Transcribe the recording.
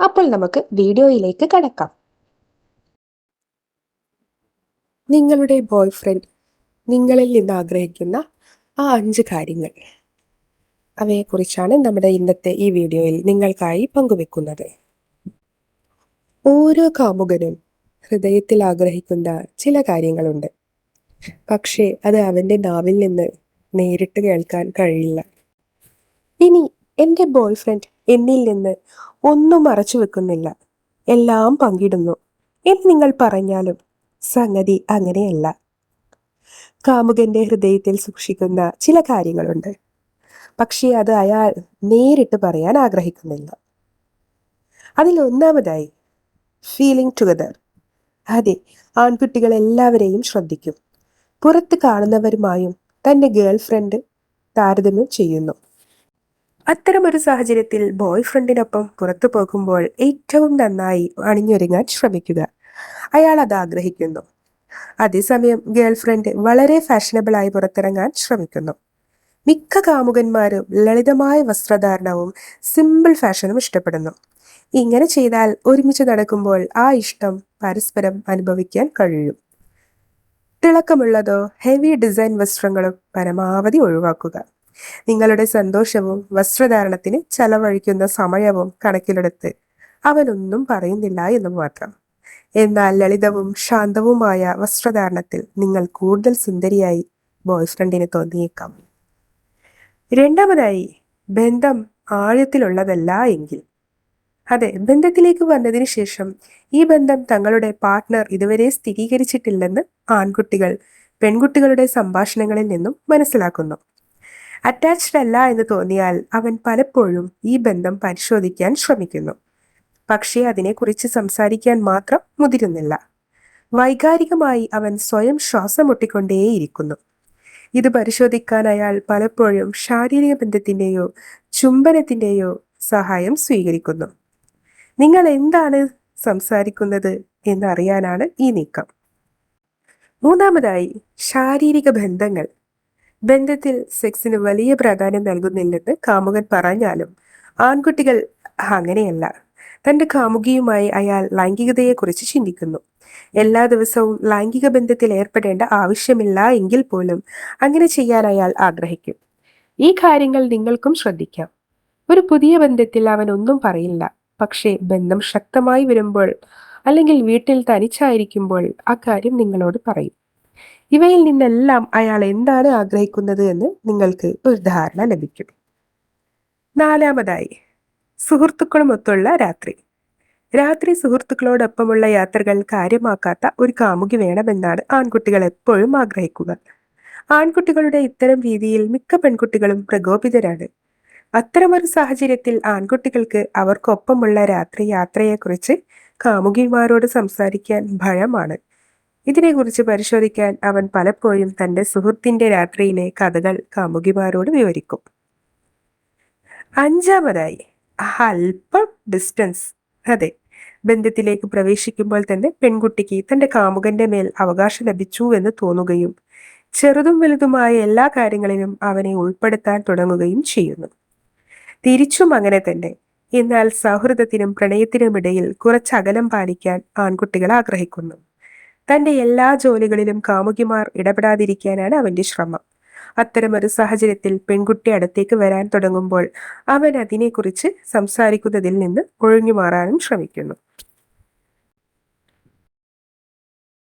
അപ്പോൾ നമുക്ക് വീഡിയോയിലേക്ക് കടക്കാം. നിങ്ങളുടെ ബോയ് ഫ്രണ്ട് നിങ്ങളിൽ നിന്ന് ആഗ്രഹിക്കുന്ന ആ അഞ്ച് കാര്യങ്ങൾ. അവയെക്കുറിച്ചാണ് നമ്മുടെ ഇന്നത്തെ ഈ വീഡിയോയിൽ നിങ്ങൾക്കായി പങ്കുവെക്കുന്നത്. ഓരോ കാമുകനും ഹൃദയത്തിൽ ആഗ്രഹിക്കുന്ന ചില കാര്യങ്ങളുണ്ട്. പക്ഷേ അത് അവന്റെ നാവിൽ നിന്ന് നേരിട്ട് കേൾക്കാൻ കഴിയില്ല. ഇനി എന്റെ ബോയ്ഫ്രണ്ട് എന്നിൽ നിന്ന് ഒന്നും മറച്ചു വെക്കുന്നില്ല. എല്ലാം പങ്കിടുന്നു. എന്ന് നിങ്ങൾ പറഞ്ഞാലും സംഗതി അങ്ങനെയല്ല. കാമുകന്റെ ഹൃദയത്തിൽ സൂക്ഷിക്കുന്ന ചില കാര്യങ്ങളുണ്ട്. പക്ഷേ അത് അയാൾ നേരിട്ട് പറയാൻ ആഗ്രഹിക്കുന്നില്ല. അതിൽ ഒന്നാമതായി ഫീലിംഗ് ടുഗദർ അതെ ആൺകുട്ടികൾ എല്ലാവരെയും ശ്രദ്ധിക്കും. പുറത്ത് കാണുന്നവരുമായും തന്റെ ഗേൾ ഫ്രണ്ട് താരതമ്യം ചെയ്യുന്നു. അത്തരമൊരു സാഹചര്യത്തിൽ ബോയ് ഫ്രണ്ടിനൊപ്പം പുറത്തു പോകുമ്പോൾ ഏറ്റവും നന്നായി അണിഞ്ഞൊരുങ്ങാൻ ശ്രമിക്കുക. അയാൾ അത് ആഗ്രഹിക്കുന്നു. അതേസമയം ഗേൾ ഫ്രണ്ട് വളരെ ഫാഷനബിളായി പുറത്തിറങ്ങാൻ ശ്രമിക്കുന്നു. മിക്ക കാമുകന്മാരും ലളിതമായ വസ്ത്രധാരണവും സിമ്പിൾ ഫാഷനും ഇഷ്ടപ്പെടുന്നു. ഇങ്ങനെ ചെയ്താൽ ഒരുമിച്ച് നടക്കുമ്പോൾ ആ ഇഷ്ടം പരസ്പരം അനുഭവിക്കാൻ കഴിയും. തിളക്കമുള്ളതോ ഹെവി ഡിസൈൻ വസ്ത്രങ്ങളും പരമാവധി ഒഴിവാക്കുക. നിങ്ങളുടെ സന്തോഷവും വസ്ത്രധാരണത്തിന് ചെലവഴിക്കുന്ന സമയവും കണക്കിലെടുത്ത് അവനൊന്നും പറയുന്നില്ല എന്ന് മാത്രം. എന്നാൽ ലളിതവും ശാന്തവുമായ വസ്ത്രധാരണത്തിൽ നിങ്ങൾ കൂടുതൽ സുന്ദരിയായി ബോയ്ഫ്രണ്ടിന് തോന്നിയേക്കാം. രണ്ടാമതായി ബന്ധം ആഴത്തിലുള്ളതല്ല എങ്കിൽ. അതെ ബന്ധത്തിലേക്ക് വന്നതിന് ശേഷം ഈ ബന്ധം തങ്ങളുടെ പാർട്ട്ണർ ഇതുവരെ സ്ഥിരീകരിച്ചിട്ടില്ലെന്ന് ആൺകുട്ടികൾ പെൺകുട്ടികളുടെ സംഭാഷണങ്ങളിൽ നിന്നും മനസ്സിലാക്കുന്നു. അറ്റാച്ച്ഡ് അല്ല എന്ന് തോന്നിയാൽ അവൻ പലപ്പോഴും ഈ ബന്ധം പരിശോധിക്കാൻ ശ്രമിക്കുന്നു. പക്ഷേ അതിനെക്കുറിച്ച് സംസാരിക്കാൻ മാത്രം മുതിരുന്നില്ല. വൈകാരികമായി അവൻ സ്വയം ശ്വാസം മുട്ടിക്കൊണ്ടേയിരിക്കുന്നു ഇത് പരിശോധിക്കാൻ അയാൾ പലപ്പോഴും ശാരീരിക ബന്ധത്തിന്റെയോ ചുംബനത്തിന്റെയോ സഹായം സ്വീകരിക്കുന്നു. നിങ്ങൾ എന്താണ് സംസാരിക്കുന്നത് എന്നറിയാനാണ് ഈ നീക്കം. മൂന്നാമതായി ശാരീരിക ബന്ധങ്ങൾ. ബന്ധത്തിൽ സെക്സിന് വലിയ പ്രാധാന്യം നൽകുന്നില്ലെന്ന് കാമുകൻ പറഞ്ഞാലും ആൺകുട്ടികൾ അങ്ങനെയല്ല. തന്റെ കാമുകിയുമായി അയാൾ ലൈംഗികതയെക്കുറിച്ച് ചിന്തിക്കുന്നു. എല്ലാ ദിവസവും ലൈംഗിക ബന്ധത്തിൽ ഏർപ്പെടേണ്ട ആവശ്യമില്ല എങ്കിൽ പോലും അങ്ങനെ ചെയ്യാൻ അയാൾ ആഗ്രഹിക്കും. ഈ കാര്യങ്ങൾ നിങ്ങൾക്കും ശ്രദ്ധിക്കാം. ഒരു പുതിയ ബന്ധത്തിൽ അവൻ ഒന്നും പറയില്ല. പക്ഷേ ബന്ധം ശക്തമായി വരുമ്പോൾ അല്ലെങ്കിൽ വീട്ടിൽ തനിച്ചായിരിക്കുമ്പോൾ ആ കാര്യം നിങ്ങളോട് പറയും. ഇവയിൽ നിന്നെല്ലാം അയാൾ എന്താണ് ആഗ്രഹിക്കുന്നത് എന്ന് നിങ്ങൾക്ക് ഒരു ധാരണ ലഭിക്കും. നാലാമതായി സുഹൃത്തുക്കളുമൊത്തുള്ള രാത്രി. രാത്രി സുഹൃത്തുക്കളോടൊപ്പമുള്ള യാത്രകൾ കാര്യമാക്കാത്ത ഒരു കാമുകി വേണമെന്നാണ് ആൺകുട്ടികൾ എപ്പോഴും ആഗ്രഹിക്കുക. ആൺകുട്ടികളുടെ ഇത്തരം രീതിയിൽ മിക്ക പെൺകുട്ടികളും പ്രകോപിതരാണ്. അത്തരമൊരു സാഹചര്യത്തിൽ ആൺകുട്ടികൾക്ക് അവർക്കൊപ്പമുള്ള രാത്രി യാത്രയെക്കുറിച്ച് കാമുകിമാരോട് സംസാരിക്കാൻ ഭയമാണ്. ഇതിനെക്കുറിച്ച് പരിശോധിക്കാൻ അവൻ പലപ്പോഴും തന്റെ സുഹൃത്തിന്റെ രാത്രിയിലെ കഥകൾ കാമുകിമാരോട് വിവരിക്കും. അഞ്ചാമതായി അല്പം ഡിസ്റ്റൻസ് അതെ ബന്ധത്തിലേക്ക് പ്രവേശിക്കുമ്പോൾ തന്നെ പെൺകുട്ടിക്ക് തന്റെ കാമുകന്റെ മേൽ അവകാശം ലഭിച്ചു എന്ന് തോന്നുകയും ചെറുതും വലുതുമായ എല്ലാ കാര്യങ്ങളിലും അവനെ ഉൾപ്പെടുത്താൻ തുടങ്ങുകയും ചെയ്യുന്നു. തിരിച്ചും അങ്ങനെ തന്നെ എന്നാൽ സൗഹൃദത്തിനും പ്രണയത്തിനുമിടയിൽ കുറച്ച് അകലം പാലിക്കാൻ ആൺകുട്ടികൾ ആഗ്രഹിക്കുന്നു. തന്റെ എല്ലാ ജോലികളിലും കാമുകിമാർ ഇടപെടാതിരിക്കാനാണ് അവന്റെ ശ്രമം. അത്തരമൊരു സാഹചര്യത്തിൽ പെൺകുട്ടി അടുത്തേക്ക് വരാൻ തുടങ്ങുമ്പോൾ അവൻ അതിനെക്കുറിച്ച് സംസാരിക്കുന്നതിൽ നിന്ന് ഒഴിഞ്ഞു മാറാനും ശ്രമിക്കുന്നു.